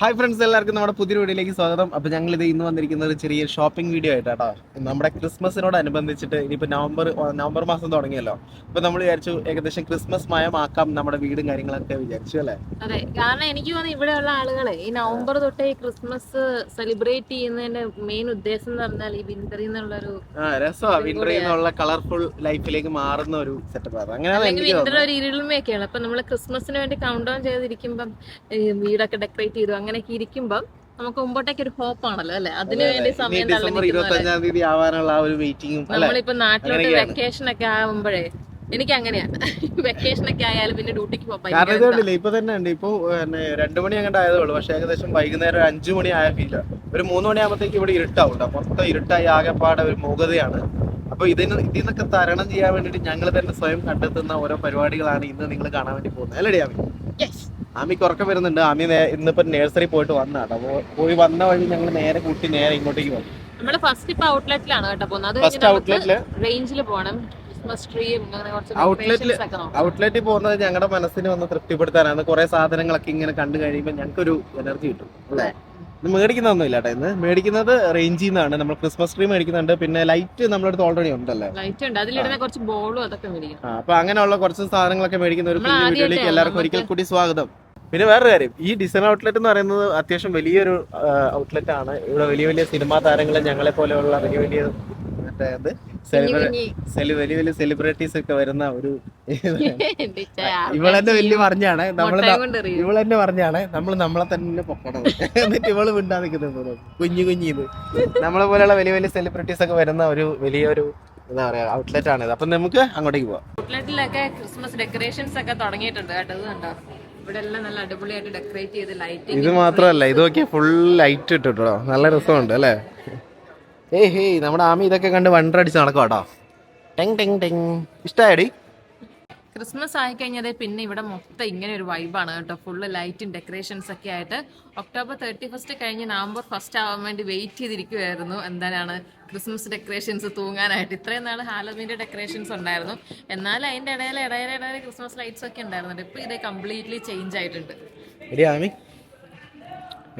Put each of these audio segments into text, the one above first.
Hi friends എല്ലാവർക്കും നമ്മുടെ പുതിയ വീഡിയോയിലേക്ക് സ്വാഗതം. അപ്പോൾ ഞങ്ങൾ ഇത് ഇന്ന് വന്നിരിക്കുന്നത് ഒരു ചെറിയ ഷോപ്പിംഗ് വീഡിയോ ആയിട്ടാട്ടോ. നമ്മുടെ ക്രിസ്മസിനോട് അനുബന്ധിച്ചിട്ട് ഇനിയിപ്പോ നവംബർ നവംബർ മാസം തുടങ്ങിയല്ലോ. അപ്പോൾ നമ്മൾ വിചാരിച്ചു ഏകദേശം ക്രിസ്മസ് മയമാക്കാം നമ്മുടെ വീടും കാര്യങ്ങളൊക്കെ വിചാരിച്ചു അല്ലേ? അതെ കാരണം എനിക്ക് തോന്നുന്നു ഇവിടെയുള്ള ആളുകളെ ഈ നവംബർ തൊട്ടേ ക്രിസ്മസ് സെലിബ്രേറ്റ് ചെയ്യുന്നതിന്റെ മെയിൻ ഉദ്ദേശം എന്ന് പറഞ്ഞാൽ ഈ വിന്ററിൽ നിന്നുള്ളൊരു ആ രസമാണ് വിന്ററിൽ നിന്നുള്ള കളർഫുൾ ലൈഫിലേക്ക് മാറുന്ന ഒരു സെറ്റപ്പ് ആണ്. അങ്ങനെയാണ് വിന്റർ ഒരു ഇരുളിമയൊക്കെയാണ് അപ്പൊ നമ്മൾ ക്രിസ്മസിന് വേണ്ടി കൗണ്ട് ഡൗൺ ചെയ്തിരിക്കുമ്പം വീടൊക്കെ ഡെക്കറേറ്റ് ചെയ്തു. അങ്ങനെയൊക്കെ ഇരിക്കുമ്പം നമുക്ക് മുമ്പോട്ടേക്ക് ഒരു ഹോപ്പ് ആണല്ലോ അല്ലെ അതിനു വേണ്ടി സമയം ഡിസംബർ ഇരുപത്തി അഞ്ചാം തീയതി ആവാനുള്ള ആ ഒരു വെയിറ്റിംഗും നമ്മളിപ്പോ നാട്ടിലോട്ട്. വെക്കേഷൻ ഒക്കെ ആവുമ്പോഴേ എനിക്ക് അങ്ങനെയാണ് വെക്കേഷൻ ഒക്കെ ആയാലും പിന്നെ ഡ്യൂട്ടിക്ക് കാരണം ഇത്. കണ്ടില്ലേ ഇപ്പൊ തന്നെ ഉണ്ട്. ഇപ്പൊ രണ്ടു മണി അങ്ങോട്ട് ആയതേ ഉള്ളൂ പക്ഷെ ഏകദേശം വൈകുന്നേരം അഞ്ചു മണി ആയ ഫീല ഒരു മൂന്ന് മണിയാകുമ്പോഴത്തേക്ക് ഇവിടെ ഇരുട്ടാവും ട്ടോ. മൊത്തം ഇരുട്ടായി ആകെപ്പാടെ ഒരു മൂകതയാണ്. അപ്പൊ ഇതിന് ഇതിൽ നിന്നൊക്കെ തരണം ചെയ്യാൻ വേണ്ടിട്ട് ഞങ്ങൾ തന്നെ സ്വയം കണ്ടെത്തുന്ന ഓരോ പരിപാടികളാണ് ഇന്ന് നിങ്ങൾ കാണാൻ വേണ്ടി പോകുന്നത്. അല്ലേ ആമി ആമിക്ക് ഉറക്കം വരുന്നുണ്ട്. ആമി ഇന്നിപ്പോ നേഴ്സറി പോയിട്ട് വന്നാട്ടോ പോയി വന്ന വഴി ഞങ്ങൾ നേരെ കൂട്ടി നേരെ ഇങ്ങോട്ടേക്ക് വന്നു നമ്മൾ ഫസ്റ്റ് ഇപ്പൊ ഔട്ട്ലെറ്റിലാണ് കേട്ടോ പോകുന്നത്. ഫസ്റ്റ് ഔട്ട്ലെറ്റിൽ റേഞ്ചിൽ പോകണം ഔട്ട്ലെറ്റിൽ. ഔട്ട്ലെറ്റിൽ പോകുന്നത് ഞങ്ങളുടെ മനസ്സിനെ ഒന്ന് തൃപ്തിപ്പെടുത്താനാണ്. കുറെ സാധനങ്ങളൊക്കെ ഇങ്ങനെ കണ്ടു കഴിയുമ്പോൾ ഞങ്ങൾക്കൊരു എനർജി കിട്ടും. അല്ലേ? ഇത് മേടിക്കുന്നൊന്നും ഇല്ല കേട്ടോ ഇന്ന്. മേടിക്കുന്നത് റേഞ്ചിൽ നിന്നാണ് നമ്മൾ ക്രിസ്മസ് ട്രീ മേടിക്കുന്നുണ്ട്. പിന്നെ ലൈറ്റ് നമ്മുടെ അടുത്ത് ഓൾറെഡി ഉണ്ടല്ലേ? ലൈറ്റ് ഉണ്ട്. അതിലിടുന്ന കുറച്ച് ബോളും അതൊക്കെ മേടിക്കണം ആ, അപ്പൊ അങ്ങനെയുള്ള കുറച്ച് സാധനങ്ങളൊക്കെ മേടിക്കുന്ന ഒരു കുഞ്ഞു വീഡിയോയിലേക്ക് എല്ലാവർക്കും ഒരിക്കൽ കൂടി സ്വാഗതം. പിന്നെ വേറൊരു കാര്യം. ഈ ഡിസൈൻ ഔട്ട്ലെറ്റ് എന്ന് പറയുന്നത് അത്യാവശ്യം വലിയൊരു ഔട്ട്ലെറ്റ് ആണ്. ഇവിടെ വലിയ വലിയ സിനിമാ താരങ്ങളെ ഞങ്ങളെ പോലെയുള്ള വലിയ വലിയ സെലി- വലിയ വലിയ സെലിബ്രിറ്റീസ് ഒക്കെ വരുന്ന ഒരു ഇവളെന്നെ വലിയ പറഞ്ഞാണ്. നമ്മൾ ഇവളെന്നെ പറഞ്ഞാണ്. നമ്മൾ നമ്മളെ തന്നെ പൊക്കണം. എന്നിട്ട് ഇവൾ മിണ്ടാതിക്കുന്നത് കുഞ്ഞു കുഞ്ഞിത് നമ്മളെ പോലെയുള്ള വലിയ വലിയ സെലിബ്രിറ്റീസ് ഒക്കെ വരുന്ന ഒരു വലിയൊരു എന്താ പറയാ ഔട്ട്ലെറ്റ് ആണ് ഇത്. അപ്പൊ നമുക്ക് അങ്ങോട്ടേക്ക് പോവാം. ഔട്ട്ലെറ്റിലൊക്കെ ക്രിസ്മസ് ഡെക്കറേഷൻസ് ഒക്കെ തുടങ്ങിയിട്ടുണ്ട് കേട്ടോ കണ്ടോ? ഇവിടെ എല്ലാം നല്ല അടിപൊളിയായിട്ട് ഡെക്കറേറ്റ് ചെയ്ത് ലൈറ്റിംഗ് ഇത് മാത്രമല്ല ഇതൊക്കെ ഫുൾ ലൈറ്റ് ഇട്ടിട്ടോ നല്ല രസമുണ്ട് അല്ലേ? ഏയ് ഹേയ് നമ്മുടെ ആമി ഇതൊക്കെ കണ്ട് വണ്ടടിച്ച് നടക്കും കേട്ടോ ടെങ് ടെങ് ടെങ്. ഇഷ്ടായടി. ക്രിസ്മസ് ആയി കഴിഞ്ഞാൽ പിന്നെ ഇവിടെ മൊത്തം ഇങ്ങനെ ഒരു വൈബാണ് കേട്ടോ. ഫുള്ള് ലൈറ്റും ഡെക്കറേഷൻസ് ഒക്കെ ആയിട്ട് ഒക്ടോബർ തേർട്ടി ഫസ്റ്റ് കഴിഞ്ഞ് നവംബർ ഫസ്റ്റ് ആവാൻ വേണ്ടി വെയിറ്റ് ചെയ്തിരിക്കുമായിരുന്നു എന്താണ് ക്രിസ്മസ് ഡെക്കറേഷൻസ് തൂങ്ങാനായിട്ട്. ഇത്രയും നാൾ ഹാലോമീന്റെ ഡെക്കറേഷൻസ് ഉണ്ടായിരുന്നു. എന്നാലും അതിന്റെ ഇടയിൽ ഇടയിൽ ഇടയിൽ ക്രിസ്മസ് ലൈറ്റ്സ് ഒക്കെ ഉണ്ടായിരുന്നുണ്ട്. ഇപ്പോൾ ഇത് കംപ്ലീറ്റ്ലി ചേഞ്ച് ആയിട്ടുണ്ട്.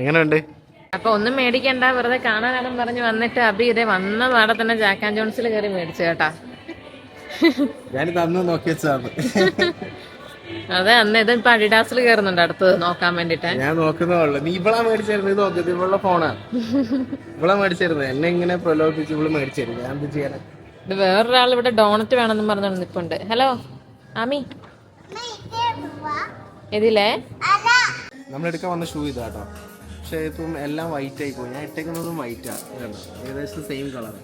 എങ്ങനെയുണ്ട്? അപ്പൊ ഒന്നും മേടിക്കണ്ട വെറുതെ കാണാനാണെന്ന് പറഞ്ഞ് വന്നിട്ട് അബി ഇതേ വന്ന നാടെ തന്നെ ജാക്ക് ആൻഡ് ജോൺസിൽ കയറി മേടിച്ചു കേട്ടാ. ഞാനിത് അന്ന് നോക്കി അതെ അന്ന് ഇത് ഇപ്പൊ അഡിഡാസിൽ കയറുന്നുണ്ട് അടുത്ത് നോക്കാൻ വേണ്ടിട്ട്. ഞാൻ നോക്കുന്നേ നീ ഇവളാ മേടിച്ചിരുന്നത്? ഇത് നോക്കുന്നത് ഇവളുടെ ഫോണാണ് ഇവളാ മേടിച്ചിരുന്നത്. എന്നെ ഇങ്ങനെ പ്രലോഭിപ്പിച്ച് ഇവൾ മേടിച്ചിരുന്നു ഞാൻ എന്ത് ചെയ്യാനാ? ഇത് വേറൊരാൾ ഇവിടെ ഡോണറ്റ് വേണമെന്ന് പറഞ്ഞു നിപ്പുണ്ട്. ഹലോ ആമി. ഇതിലേ? നമ്മളെടുക്കാൻ വന്ന ഷൂ ഇതാട്ടോ. പക്ഷെ ഇപ്പം എല്ലാം വൈറ്റ് ആയി പോയി. ഞാൻ ഇട്ടേക്കുന്നതും വൈറ്റാ ഏകദേശം സെയിം കളർ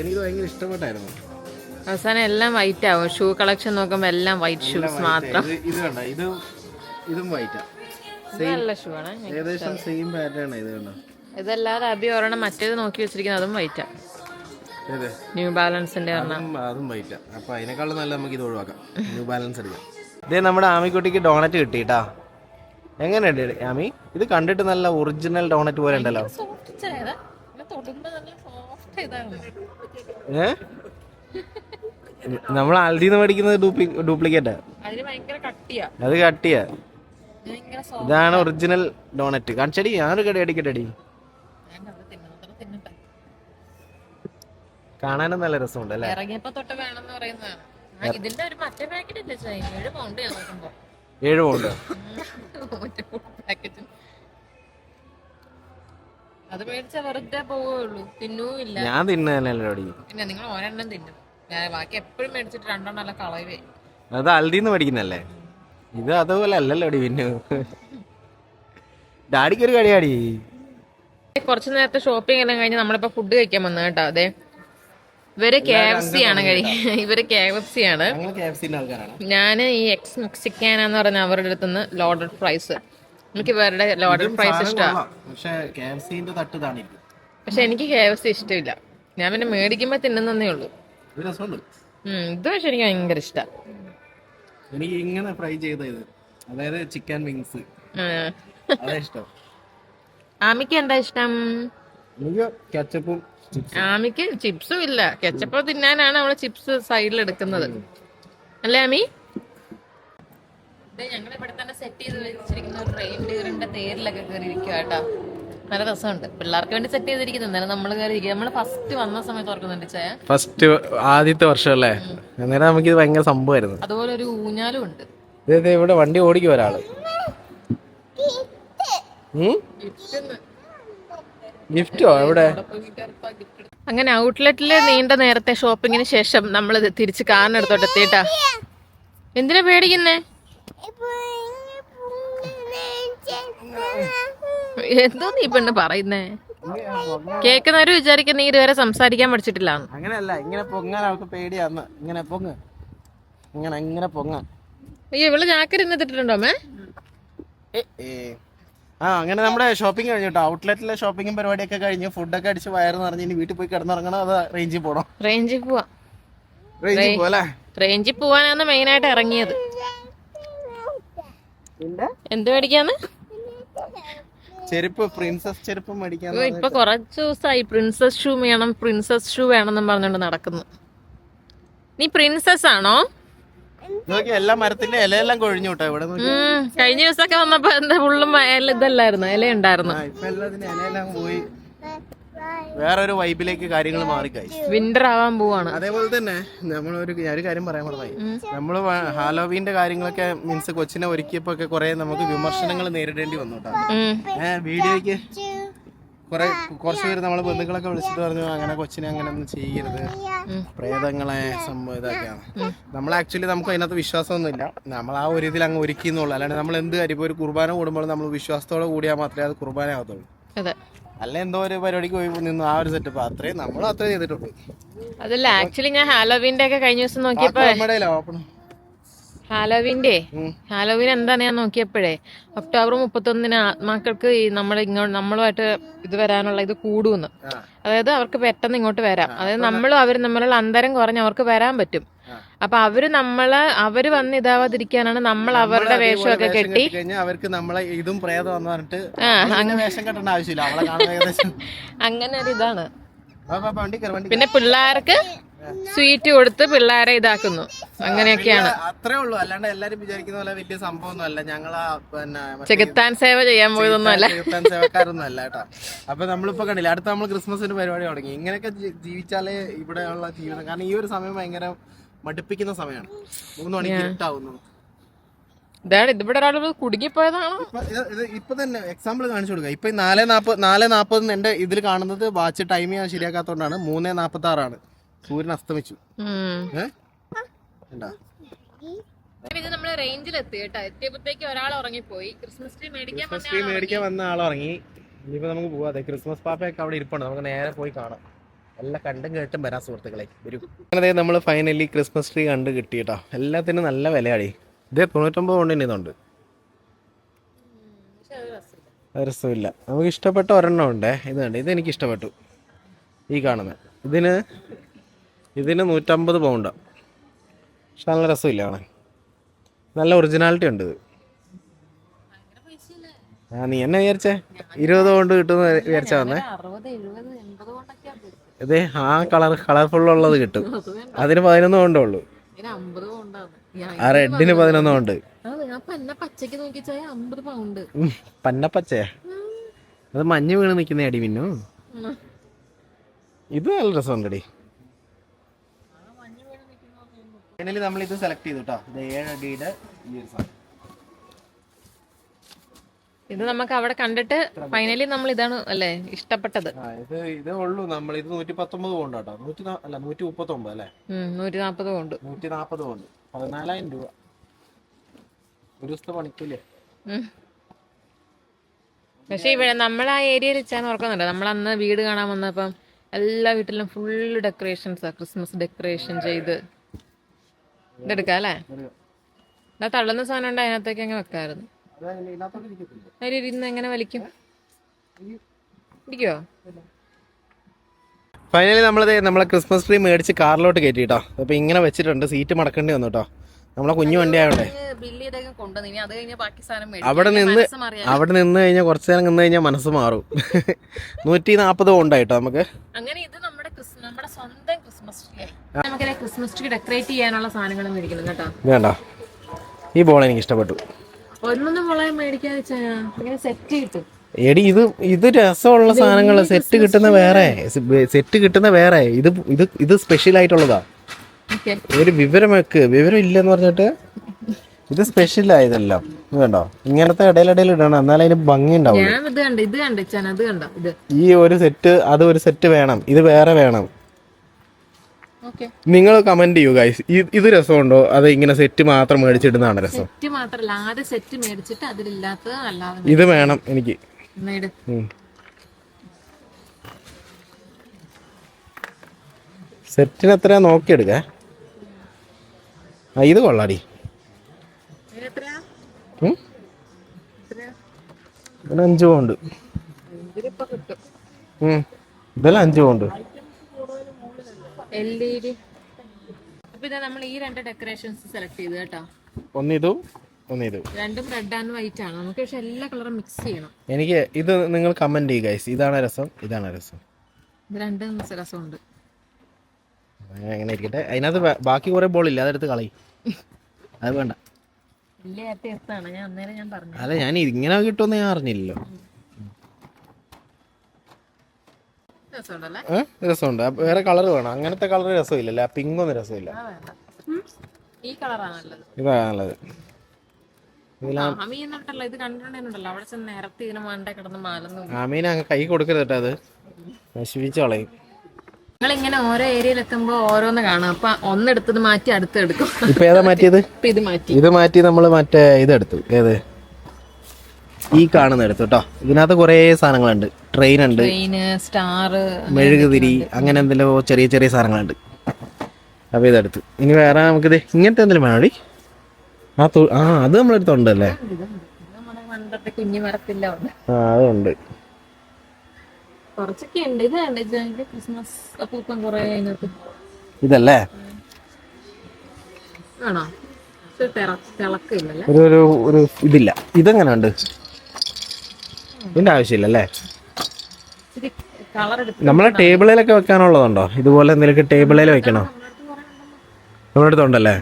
എനിക്ക് ഭയങ്കര ഇഷ്ടപ്പെട്ടായിരുന്നു. അവസാനം എല്ലാം വൈറ്റ് ആവും. ഷൂ കളക്ഷൻ നോക്കുമ്പോ എല്ലാം വൈറ്റ് ഷൂസ് മാത്രം. ഇത് കണ്ട? ഇത് ഇതും വൈറ്റാ നല്ല ഷൂ ആണ്. ഏകദേശം സെയിം പാറ്റേൺ ഇത് കണ്ടോ? ഇതല്ലാതെ അബി ഒരെണ്ണം മറ്റേത് നോക്കി വെച്ചിരിക്കുന്നത് അതും വൈറ്റാ ന്യൂ ബാലൻസിന്റെ അതും വൈറ്റാ അപ്പൊ അതിനേക്കാളും നല്ല നമുക്ക് ഇത് ഒഴിവാക്കാം. ന്യൂ ബാലൻസ് എടുക്കാം. ഇതേ നമ്മുടെ ആമിക്കുട്ടിക്ക് ഡോണറ്റ് കിട്ടിട്ടാ എങ്ങനെയുണ്ട് ആമി? ഇത് കണ്ടിട്ട് നല്ല ഒറിജിനൽ ഡോണറ്റ് പോലെ ഉണ്ടല്ലോ. ഏ? നമ്മൾ അൽദിന്ന് മേടിക്കുന്നത് ഡ്യൂപ്ലിക്കേറ്റ് അത് കട്ടിയാ. ഇതാണ് ഒറിജിനൽ ഡോണറ്റ് കാണിച്ചടി ഞാനൊരു കടി അടിക്കട്ടെടി. കാണാനും നല്ല രസമുണ്ട് അല്ലേ? ഇറങ്ങിയപ്പോ തൊട്ട് വേണമെന്ന് പറയുന്നതാണ്. ഇതിന്റെ ഒരു മറ്റേ പാക്കറ്റ് ഇല്ലേ ചായ ഏഴ് പൗണ്ട് ഞാൻ നോക്കുമ്പോ. ഏഴ് പൗണ്ട് അത് മേടിച്ച വെറുതെ പോവുള്ളൂ തിന്നുമില്ല ഞാൻ തിന്നല്ലോ അടി പിന്നെ നിങ്ങൾ ഒരെണ്ണം തിന്നും. ബാക്കി എപ്പോഴും മേടിച്ചിട്ട് രണ്ടെണ്ണം അല്ല കളയുവേ. അത് അൽദിന്ന് മേടിക്കുന്നല്ലേ ഇത് അതുപോലെ അല്ലല്ലോ അടി പിന്നെ. ഡാഡിക്ക് ഒരു കടിയാടി. കുറച്ച് നേരത്തെ ഷോപ്പിംഗ് എല്ലാം കഴിഞ്ഞ് നമ്മളിപ്പോ ഫുഡ് കഴിക്കാൻ വന്നു കേട്ടോ. അതെ ഇവർ കെ എഫ് സി ആണ് ഇവർ കെ എഫ് സി ആണ്. ഞാൻ ഈ എക്സ് മെക്സിക്കാന എന്ന് പറഞ്ഞ അവരുടെ അടുത്തുനിന്ന് ലോഡഡ് ഫ്രൈസ് എനിക്ക് ഇവരുടെ ലോഡഡ് ഫ്രൈസ് ഇഷ്ടമാണ് പക്ഷെ എനിക്ക് കെ എഫ് സി ഇഷ്ടമില്ല ഞാൻ പിന്നെ മേടിക്കുമ്പോ തിന്നുന്നേ ഉള്ളൂ. ഇത് പക്ഷെ എനിക്ക് ഭയങ്കര ഇഷ്ടമാണ് എനിക്ക് ഇങ്ങനെ ഫ്രൈ അതായത് ചിക്കൻ വിങ്സ് ഇഷ്ടം. ആമിക്ക് എന്താ ഇഷ്ടം? കെച്ചപ്പും ആമിക്ക് ചിപ്സും ഇല്ല. കെച്ചപ്പ് തിന്നാനാണ് അവൾ ചിപ്സ് സൈഡിൽ എടുക്കുന്നത്. അല്ലേ ആമി? ഞങ്ങൾ ഇവിടെ തന്നെ സെറ്റ് ചെയ്ത് വെച്ചിരിക്കുന്ന ഒരു റെയിൻഡിയറിന്റെ തേരിലൊക്കെ കയറി ഇരിക്കുക കേട്ടോ. നല്ല രസമുണ്ട്. പിള്ളേർക്ക് വേണ്ടി സെറ്റ് ചെയ്തിരിക്കുന്നത് എന്നാലും നമ്മൾ കയറി ഇരിക്കുക നമ്മൾ ഫസ്റ്റ് വന്ന സമയത്ത് ഓർക്കുന്നുണ്ട് ചായ ഫസ്റ്റ് ആദ്യത്തെ വർഷം അല്ലേ? അന്നേരം നമുക്കിത് ഭയങ്കര സംഭവമായിരുന്നു. അതുപോലെ ഒരു ഊഞ്ഞാലും ഉണ്ട്. ഇത് ഇവിടെ വണ്ടി ഓടിക്കും ഒരാൾ. ഗിഫ്റ്റോ എവിടെ അങ്ങനെ ഔട്ട്ലെറ്റിൽ നീണ്ട നേരത്തെ ഷോപ്പിങ്ങിന് ശേഷം നമ്മൾ തിരിച്ച് കാണെടുത്തോട്ട് എത്തിയിട്ടാ. എന്തിനാ പേടിക്കുന്നേ? എന്തോ നീ പെണ്ണ് പറയുന്നേ? കേക്കുന്നവര് വിചാരിക്കുന്ന നീ ഇതുവരെ സംസാരിക്കാൻ പഠിച്ചിട്ടില്ല അങ്ങനെയല്ല ഇങ്ങനെ പൊങ്ങാൻ അവൾക്ക് പേടിയാന്ന്. ഇങ്ങനെ പൊങ്ങ്. ഇങ്ങനെ ഇങ്ങനെ പൊങ്ങാൻ. അയ്യോ ഇവൾ ജാക്കറ്റ് ഇന്നിട്ടിട്ടുണ്ടോ മേ ഏ. ആ അങ്ങനെ നമ്മുടെ ഷോപ്പിംഗ് കഴിഞ്ഞു കേട്ടോ ഔട്ട്ലെറ്റിലെ ഷോപ്പിംഗും പരിപാടിയൊക്കെ കഴിഞ്ഞ് ഫുഡൊക്കെ അടിച്ച് വയറ് നിറഞ്ഞ് ഇനി വീട്ടിൽ പോയി കിടന്നിറങ്ങണം അത് റേഞ്ചിൽ പോകണം റേഞ്ചിൽ പോവാ. റേഞ്ചിൽ പോവാ റേഞ്ചിൽ പോവാനാണ് മെയിൻ ആയിട്ട് ഇറങ്ങിയത്. എന്ത്? മേടിക്കാന്ന്? ചെരുപ്പ് പ്രിൻസസ് ചെരുപ്പ് മേടിക്കാൻ ഇപ്പൊ കുറച്ച് ദിവസമായി പ്രിൻസസ് ഷൂ വേണം പ്രിൻസസ് ഷൂ വേണം വേണമെന്നും പറഞ്ഞുകൊണ്ട് നടക്കുന്നു. നീ പ്രിൻസസ് ആണോ? നോക്കി എല്ലാ മരത്തിന്റെ ഇലയെല്ലാം കൊഴിഞ്ഞു വിട്ടോ ഇവിടെ കഴിഞ്ഞ ദിവസമൊക്കെ വന്നപ്പോ എന്താ ഫുള്ളും ഇതല്ലായിരുന്നു? ഇല ഉണ്ടായിരുന്നു ഇലയെല്ലാം പോയി. വേറൊരു വൈബിലേക്ക് കാര്യങ്ങൾ മാറിക്കായി വിന്റർ ആവാൻ പോവാണ്. അതേപോലെ തന്നെ നമ്മൾ ഒരു ഒരു കാര്യം പറയാൻ മറന്നായി നമ്മൾ ഹാലോവിന്റെ ഹാലോവീന്റെ കാര്യങ്ങളൊക്കെ മീൻസ് കൊച്ചിനെ ഒരുക്കിയപ്പോ ഒക്കെ കുറെ നമുക്ക് വിമർശനങ്ങൾ നേരിടേണ്ടി വന്നു കേട്ടോ. വീഡിയോയ്ക്ക് കുറെ കുറച്ച് പേര് നമ്മളെ ബന്ധുക്കളൊക്കെ വിളിച്ചിട്ട് പറഞ്ഞു അങ്ങനെ കൊച്ചിനെ അങ്ങനെ ഒന്നും ചെയ്യരുത്. പ്രേതങ്ങളെ സംഭവം ഇതൊക്കെയാണ്. നമ്മൾ ആക്ച്വലി നമുക്ക് അതിനകത്ത് വിശ്വാസമൊന്നുമില്ല. നമ്മൾ ആ ഒരു ഇതിൽ അങ്ങ് ഒരുക്കി എന്നുള്ളൂ അല്ലാണ്ട് നമ്മൾ എന്ത് കാര്യം? ഇപ്പോൾ ഒരു കുർബാന കൂടുമ്പോൾ നമ്മൾ വിശ്വാസത്തോടെ കൂടിയാൽ മാത്രമേ അത് കുർബാന ആകത്തുള്ളൂ. അതെ. അല്ല എന്തോ ഒരു പരിപാടിക്ക് പോയി നിന്ന് ആ ഒരു സെറ്റപ്പ് അത്രയും നമ്മൾ അത്രയും ചെയ്തിട്ടുള്ളൂ. അതല്ല ആക്ച്വലി ഞാൻ ഹാലോവിന്റെ ഒക്കെ കഴിഞ്ഞ ദിവസം നോക്കിയപ്പോ ഓപ്പൺ ഹാലോവിന്റെ ഉം. ഹാലോവിൻ എന്താണ് ഞാൻ നോക്കിയപ്പോഴേ ഒക്ടോബർ മുപ്പത്തൊന്നിന് ആത്മാക്കൾക്ക് ഈ നമ്മൾ ഇങ്ങോട്ട് നമ്മളുമായിട്ട് ഇത് വരാനുള്ള ഇത് കൂടുമെന്ന് അതായത് അവർക്ക് പെട്ടെന്ന് ഇങ്ങോട്ട് വരാം. അതായത് നമ്മളും അവർ തമ്മിലുള്ള അന്തരം കുറഞ്ഞ് അവർക്ക് വരാൻ പറ്റും. അപ്പൊ അവർ നമ്മളെ അവർ വന്ന് ഇതാവാതിരിക്കാനാണ് നമ്മൾ അവരുടെ വേഷമൊക്കെ കെട്ടി. അവർക്ക് നമ്മളെ ഇതും പ്രേതം എന്ന് പറഞ്ഞിട്ട് അങ്ങനെ ഒരു ഇതാണ്. പിന്നെ പിള്ളേർക്ക് സ്വീറ്റ് കൊടുത്ത് പിള്ളേരെ ഇതാക്കുന്നു. അങ്ങനെയൊക്കെയാണ്. അത്രേ ഉള്ളൂ. അല്ലാണ്ട് എല്ലാരും വിചാരിക്കുന്ന പോലെ വലിയ സംഭവമൊന്നും അല്ല ഞങ്ങൾ പിന്നെ ചെകുത്താൻ സേവ ചെയ്യാൻ പോയതൊന്നും അല്ല ചെകുത്താൻ സേവക്കാരൊന്നും അല്ല കേട്ടോ. അപ്പൊ നമ്മളിപ്പോ കണ്ടില്ല അടുത്ത നമ്മൾ ക്രിസ്മസിന് പരിപാടി തുടങ്ങി. ഇങ്ങനെയൊക്കെ ജീവിച്ചാലേ ഇവിടെ ഉള്ള ജീവിതം. കാരണം ഈ ഒരു സമയം ഭയങ്കര മടുപ്പിക്കുന്ന സമയമാണ്. മൂന്ന് മണിക്ക് ഇരുട്ടാവുന്നു. ഇതാണ് ഇതിവിടെ ഒരാൾ കുടുങ്ങിപ്പോയതാണോ. ഇപ്പൊ തന്നെ എക്സാമ്പിൾ കാണിച്ചു കൊടുക്കുക ഇപ്പൊ നാല് നാപ്പത് നാല് നാപ്പത് എന്റെ ഇതിൽ കാണുന്നത് വാച്ച് ടൈം ഞാൻ ശരിയാക്കാത്തോണ്ടാണ് മൂന്ന് നാപ്പത്തി ആറാണ് സൂര്യൻ അസ്തമിച്ചു. ഇത് നമ്മൾ റേഞ്ചിൽ എത്തി കേട്ടോ. എത്തിയപ്പോഴത്തേക്ക് ഒരാൾ ഉറങ്ങിപ്പോയി. ക്രിസ്മസ് ട്രീ മേടിക്കാൻ ക്രിസ്മസ് ട്രീ മേടിക്കാൻ വന്ന ആളിറങ്ങി ഇനിയിപ്പോ നമുക്ക് പോവാതെ ക്രിസ്മസ് പാപ്പയൊക്കെ അവിടെ ഇരിപ്പുണ്ട്. നമുക്ക് നേരെ പോയി കാണാം. എല്ലാം കണ്ടും കേട്ടും വരാം സുഹൃത്തുക്കളെ. വരും. അങ്ങനെ നമ്മൾ ഫൈനലി ക്രിസ്മസ് ട്രീ കണ്ട് കിട്ടിയിട്ടോ എല്ലാത്തിനും നല്ല വിലയാടി. ഇതേ തൊണ്ണൂറ്റൊമ്പത് കൊണ്ടിന് ഇതുണ്ട്. അത് രസമില്ല. നമുക്ക് ഇഷ്ടപ്പെട്ട ഒരെണ്ണം ഉണ്ട്. ഇത് കണ്ട് ഇത് എനിക്ക് ഇഷ്ടപ്പെട്ടു ഈ കാണുന്നത്. ഇതിന് ഇതിന് നൂറ്റമ്പത് പൗണ്ടാണ് പക്ഷെ നല്ല രസമില്ല കാണാൻ. നല്ല ഒറിജിനാലിറ്റി ഉണ്ട് ഇത്. ആ നീ എന്നെ വിചാരിച്ചേ? ഇരുപത് കൊണ്ട് കിട്ടുമെന്ന് വിചാരിച്ചാ വന്നേ? ഇതേ ആ കളർ കളർഫുൾ ഉള്ളത് കിട്ടും. അതിന് പതിനൊന്ന് കൊണ്ടേ ഉള്ളൂ. ആ റെഡിന് പതിനൊന്ന് കൊണ്ട് പൗണ്ട് പന്നപ്പച്ചയ. പന്നപ്പച്ചേ അത് മഞ്ഞ് വീണ് നിൽക്കുന്ന അടി പിന്നു ഇത് നല്ല രസമുണ്ടടി. ഫൈനലി നമ്മൾ ഇത് സെലക്ട് ചെയ്തു കേട്ടോ ഇത് ഏഴ് അടിയുടെ ഈ ഒരു സാധനം. ഇത് നമുക്ക് അവിടെ കണ്ടിട്ട് ഫൈനലി നമ്മൾ ഇതാണ് അല്ലേ ഇഷ്ടപ്പെട്ടത്. ആ ഇത് ഇതേ ഉള്ളൂ. നമ്മൾ ഇത് നൂറ്റി പത്തൊമ്പത് കൊണ്ട് കേട്ടോ നൂറ്റി നാ- അല്ല നൂറ്റി മുപ്പത്തൊമ്പത് അല്ലേ? ഉം, നൂറ്റി നാപ്പത് കൊണ്ട്. നൂറ്റി നാപ്പത് പോണ്ട് പതിനാലായിരം രൂപ. ഒരു ദിവസത്തെ പണിക്കൂലേ. ഉം. പക്ഷെ ഇവിടെ നമ്മൾ ആ ഏരിയയിൽ വെച്ചാൽ ഓർക്കുന്നുണ്ട്? നമ്മൾ അന്ന് വീട് കാണാൻ വന്നപ്പം എല്ലാ വീട്ടിലും ഫുള്ള് ഡെക്കറേഷൻസാ ക്രിസ്മസ് ഡെക്കറേഷൻ ചെയ്ത്. ഇതെടുക്കാം അല്ലേ? എന്നാ തള്ളുന്ന സാധനം ഉണ്ട് അതിനകത്തേക്ക് അങ്ങ് വെക്കാമായിരുന്നു അതിൽ ഇരുന്ന് എങ്ങനെ വലിക്കും? ഇരിക്കോ ഫൈനലി നമ്മളത് നമ്മളെ ക്രിസ്മസ് ട്രീ മേടിച്ച് കാറിലോട്ട് കയറ്റി കേട്ടോ അപ്പൊ ഇങ്ങനെ വെച്ചിട്ടുണ്ട് സീറ്റ് മടക്കേണ്ടി വന്നു കേട്ടോ നമ്മളെ കുഞ്ഞു വണ്ടി ആയോണ്ടേ. അവിടെ നിന്ന് അവിടെ നിന്ന് കഴിഞ്ഞാൽ കുറച്ച് നേരം നിന്ന് കഴിഞ്ഞാൽ മനസ്സ് മാറും. നൂറ്റി നാൽപ്പത് ഉണ്ടായിട്ടോ നമുക്ക്? അങ്ങനെ ഇത് നമ്മുടെ നമ്മുടെ സ്വന്തം ക്രിസ്മസ് ട്രീ നമുക്കിത് ക്രിസ്മസ് ട്രീ ഡെക്കറേറ്റ് ചെയ്യാനുള്ള കേട്ടോ. വേണ്ട. ഈ ബോൾ എനിക്ക് ഇഷ്ടപ്പെട്ടു. ഒന്നൊന്നും മുളക് മേടിക്കാതെ വെച്ചാ ഇങ്ങനെ സെറ്റ് കിട്ടും എടി ഇത് ഇത് രസമുള്ള സാധനങ്ങൾ സെറ്റ് കിട്ടുന്ന വേറെ. സെറ്റ് കിട്ടുന്ന വേറെ. ഇത് ഇത് ഇത് സ്പെഷ്യൽ ആയിട്ടുള്ളതാ. ഒരു വിവരം വെക്ക്. വിവരം ഇല്ലെന്ന് പറഞ്ഞിട്ട് ഇത് സ്പെഷ്യൽ ആയതെല്ലാം. വേണ്ടോ ഇങ്ങനത്തെ ഇടയിലിടയിൽ ഇടണം. എന്നാലേ അതിന് ഭംഗി ഉണ്ടാവും ഈ ഒരു സെറ്റ് അത് ഒരു സെറ്റ് വേണം. ഇത് വേറെ വേണം. നിങ്ങൾ കമന്റ് ചെയ്യൂ ഗൈസ് ഇത് രസമുണ്ടോ? അത് ഇങ്ങനെ സെറ്റ് മാത്രം മേടിച്ചിടുന്നതാണ് രസം. സെറ്റ് മാത്രമല്ല ആദ്യം സെറ്റ് മേടിച്ചിട്ട് അതിലില്ലാത്തത് അല്ലാതെ ഇത് വേണം എനിക്ക്. സെറ്റിന് എത്ര നോക്കിയെടുക്ക ആ ഇത് കൊള്ളാടി. അഞ്ചു പോണ്ട്. ഇതെല്ലാം അഞ്ചു പോണ്ട്. എൽ ഇ ഡി അപ്പൊ ഇതാ നമ്മൾ ഈ രണ്ട് ഡെക്കറേഷൻസ് സെലക്ട് ചെയ്ത് കേട്ടോ. ഒന്നിതും ഒന്നിതും. രണ്ടും റെഡ് ആൻഡ് വൈറ്റ് ആണ്. നമുക്ക് പക്ഷെ എല്ലാ കളറും മിക്സ് ചെയ്യണം. എനിക്ക് ഇത് നിങ്ങൾ കമന്റ് ചെയ്യുക ഗൈസ് ഇതാണ് രസം ഇതാണ് രസം. ഇത് രണ്ടും രസമുണ്ട്. അങ്ങനെ ഇരിക്കട്ടെ. അതിനകത്ത് ബാക്കി കുറെ ബോൾ ഇല്ല? അതെടുത്ത് കളയും. അത് വേണ്ട. അല്ല ഞാൻ ഇങ്ങനെ കിട്ടുമെന്ന് ഞാൻ അറിഞ്ഞില്ലല്ലോ. രസമുണ്ട്. വേറെ കളർ വേണം. അങ്ങനത്തെ കളർ രസമില്ലല്ലേ? പിങ്ക് ഒന്നും രസമില്ല. ഇതാ നല്ലത്. ഇതിലാ അമീ ഇത് കണ്ടിട്ടുണ്ടല്ലോ അവിടെ ചെന്ന് നിരത്തി ഇതിന് മണ്ട കിടന്ന് മാലന്നു ആമീന അങ്ങ് കൈ കൊടുക്കരുത് അത്. നശിപ്പിച്ചു കളയും. നിങ്ങൾ ഇങ്ങനെ ഓരോ ഏരിയയിൽ എത്തുമ്പോ ഓരോന്ന് കാണും. അപ്പൊ ഒന്നെടുത്തത് മാറ്റി അടുത്ത് എടുക്കും. ഇപ്പൊ ഏതാ മാറ്റിയത്? ഇത് മാറ്റി. ഇത് മാറ്റി നമ്മൾ മറ്റേ ഇതെടുത്തു. ഏത്? ഈ കാണുന്ന എടുത്തു കേട്ടോ. ഇതിനകത്ത് കുറേ സാധനങ്ങളുണ്ട്. ട്രെയിൻ ഉണ്ട്. സ്റ്റാർ മെഴുകുതിരി അങ്ങനെ എന്തെല്ലോ ചെറിയ ചെറിയ സാധനങ്ങളുണ്ട്. അപ്പോൾ ഇതെടുത്തു. ഇനി വേറെ നമുക്കിത് ഇങ്ങനത്തെ എന്തെങ്കിലും വേണോടി ആ തു ആ അത് നമ്മളെടുത്തുണ്ടല്ലേ ആ അതുണ്ട്. ഇതല്ലേ? ഒരു ഒരു ഇതില്ല. ഇതെങ്ങനെ ഉണ്ട് ഇതിന്റെ ആവശ്യമില്ലല്ലേ അല്ലേ നമ്മളെ ടേബിളിലൊക്കെ വെക്കാനുള്ളതുണ്ടോ? ഇതുപോലെ എന്തെങ്കിലും ടേബിളിൽ വെക്കണോ? നമ്മുടെ അടുത്തുണ്ടല്ലേ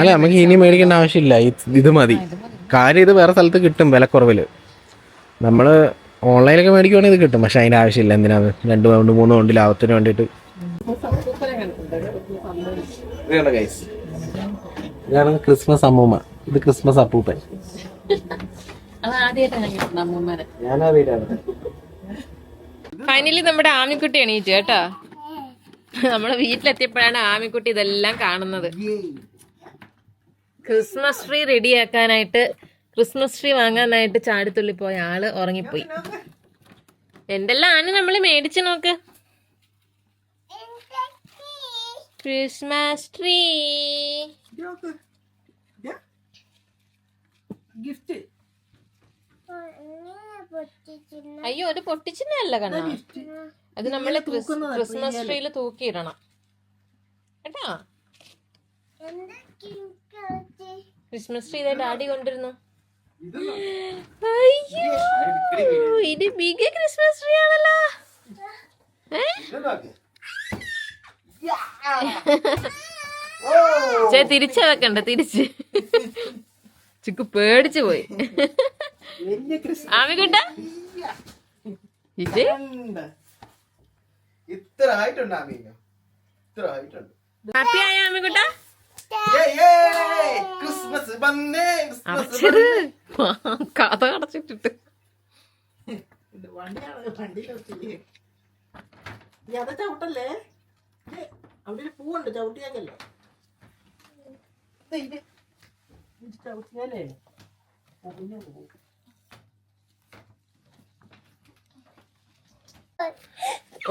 അല്ല നമുക്ക് ഇനി മേടിക്കേണ്ട ആവശ്യമില്ല. ഇത് മതി. കാര്യം ഇത് വേറെ സ്ഥലത്ത് കിട്ടും വിലക്കുറവിൽ. നമ്മൾ ഓൺലൈനൊക്കെ മേടിക്കുവാണെങ്കിൽ ഇത് കിട്ടും. പക്ഷെ അതിന്റെ ആവശ്യമില്ല. എന്തിനാണ് രണ്ട് പൗണ്ട് മൂന്ന് പൗണ്ട് ലാഭത്തിന് വേണ്ടിയിട്ട് ഇതാണ് ക്രിസ്മസ് അമ്മൂമ്മ. ഇത് ക്രിസ്മസ് അപ്പൂപ്പൻ. ഫൈനലി നമ്മുടെ ആമിക്കുട്ടി എണീച്ചു കേട്ടോ. നമ്മളെ വീട്ടിലെത്തിയപ്പോഴാണ് ആമിക്കുട്ടി ഇതെല്ലാം കാണുന്നത്. ക്രിസ്മസ് ട്രീ റെഡിയാക്കാനായിട്ട് ക്രിസ്മസ് ട്രീ വാങ്ങാനായിട്ട് ചാടിത്തുള്ളി പോയ ആൾ ഉറങ്ങിപ്പോയി. എന്തെല്ലാം ആണ് നമ്മൾ മേടിച്ചു നോക്ക്? ക്രിസ്മസ് ട്രീ അയ്യോ അത് പൊട്ടിച്ചിട്ടല്ല കണ്ണ. അത് നമ്മൾ ക്രിസ്മസ് ട്രീയിൽ തൂക്കിയിടണം. കേട്ടാ? ക്രിസ്മസ് ട്രീ ഡാഡി കൊണ്ടിരുന്നു. അയ്യോ ഇത് ബിഗ് ക്രിസ്മസ് ട്രീ ആണല്ലോ. ഏ? ചേ തിരിച്ച വെക്കണ്ട തിരിച്ച്. ചിക്കു പേടിച്ചു പോയി. ആമിക്കുട്ട? ഇത് ഇത്ര ആയിട്ടുണ്ട് ഇത്ര ആയിട്ടുണ്ട്. ഹാപ്പി ആയ ആമിക്കുട്ട? ക്രിസ്മസ് വന്നേ അടച്ചത് കഥ അടച്ചിട്ടിട്ട്. അത് ചവിട്ടല്ലേ? ഇത് അവിടെ ഒരു പൂവുണ്ട് ചവിട്ടിയാക്കല്ലോ? ചവിട്ടിയാലേ അതിന് പോകും.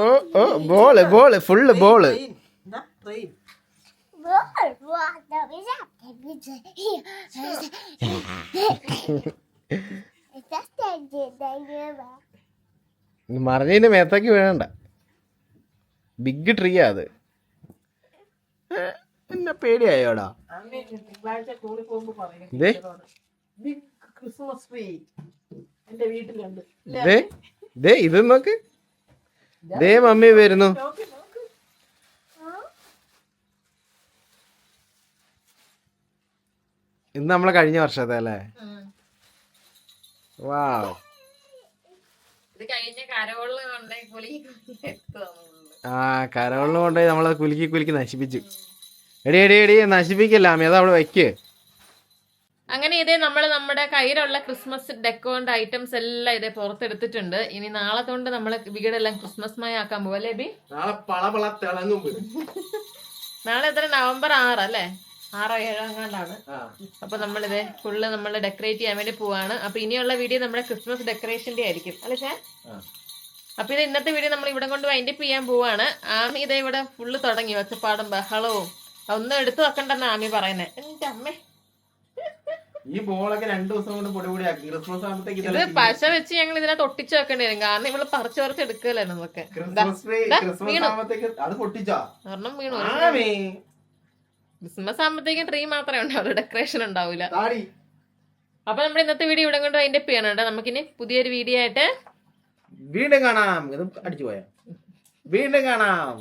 ഓ ഓ ball ball full ball. Train. ഇതാ ട്രെയിൻ മറിഞ്ഞതിന്റെ മേത്തേക്ക് വേണ്ട ബിഗ് ട്രീ അത്. ഏ, പിന്നെ പേടിയായോടാ. Christmas tree. എന്റെ വീട്ടിലുണ്ട്. ദേ ഇതേ നോക്ക്. ദേ മമ്മി വരുന്നു. നോക്ക് നോക്ക്. ഇന്ന് നമ്മളെ കഴിഞ്ഞ വർഷത്തെ അല്ലേ? വാ ഇത് കഴിഞ്ഞ കരോളിൽ കൊണ്ടേ ആ കരകളിൽ കൊണ്ടുപോയി നമ്മളെ കുലുക്കി കുലുക്കി നശിപ്പിച്ചു. എടി എടി എടി നശിപ്പിക്കല്ല അമ്മ അതവിടെ അവിടെ വെക്ക്. അങ്ങനെ ഇതേ നമ്മൾ നമ്മുടെ കയ്യിലുള്ള ക്രിസ്മസ് ഡെക്കോണ്ട് ഐറ്റംസ് എല്ലാം ഇതേ പുറത്തെടുത്തിട്ടുണ്ട്. ഇനി നാളെ കൊണ്ട് നമ്മൾ വീടെല്ലാം ക്രിസ്മസ് മയ ആക്കാൻ പോവല്ലേ അല്ലേ ബി? നാളെ പള പള തിളങ്ങും. നാളെ എത്ര? നവംബർ ആറ് അല്ലേ? ആറോ ഏഴോ അങ്ങാണ്ടാണ് അപ്പൊ നമ്മളിത് ഫുള്ള് നമ്മൾ ഡെക്കറേറ്റ് ചെയ്യാൻ വേണ്ടി പോവാണ്. അപ്പൊ ഇനിയുള്ള വീഡിയോ നമ്മുടെ ക്രിസ്മസ് ഡെക്കറേഷന്റെ ആയിരിക്കും. അല്ലേ ചാ അപ്പൊ ഇത് ഇന്നത്തെ വീഡിയോ നമ്മൾ ഇവിടെ കൊണ്ട് വൈൻഡപ്പ് ചെയ്യാൻ പോവാണ്. ആമി ഇതേ ഇവിടെ ഫുള്ള് തുടങ്ങി. ഒച്ചപ്പാടും ബഹളവും. ഒന്നും എടുത്തു വെക്കണ്ടെന്ന് ആമി പറയുന്നത് എന്റെ അമ്മേ. ഈ ബോളൊക്കെ രണ്ടു ദിവസം കൊണ്ട് പൊടി പൊടിയാക്കി ക്രിസ്മസ് ആകുമ്പോഴത്തേക്ക് ഇത് പശ വെച്ച് ഞങ്ങൾ ഇതിനകത്ത് ഒട്ടിച്ചു വെക്കേണ്ടി വരും. കാരണം ഇവൾ പറിച്ചു പറിച്ച് എടുക്കല്ലേ നമുക്ക്. അത് പൊട്ടിച്ചോ? ഒരെണ്ണം വീണു ആമേ. ക്രിസ്മസ് ആകുമ്പോഴത്തേക്കും ട്രീ മാത്രമേ ഉണ്ടാവുള്ളൂ. ഡെക്കറേഷൻ ഉണ്ടാവില്ല അപ്പൊ നമ്മുടെ ഇന്നത്തെ വീഡിയോ ഇവിടെ കൊണ്ട് അതിന്റെ പേണുണ്ട് നമുക്കിനി പുതിയൊരു വീഡിയോ ആയിട്ട് വീണ്ടും കാണാം. ഇത് അടിച്ചു പോയാ വീണ്ടും കാണാം.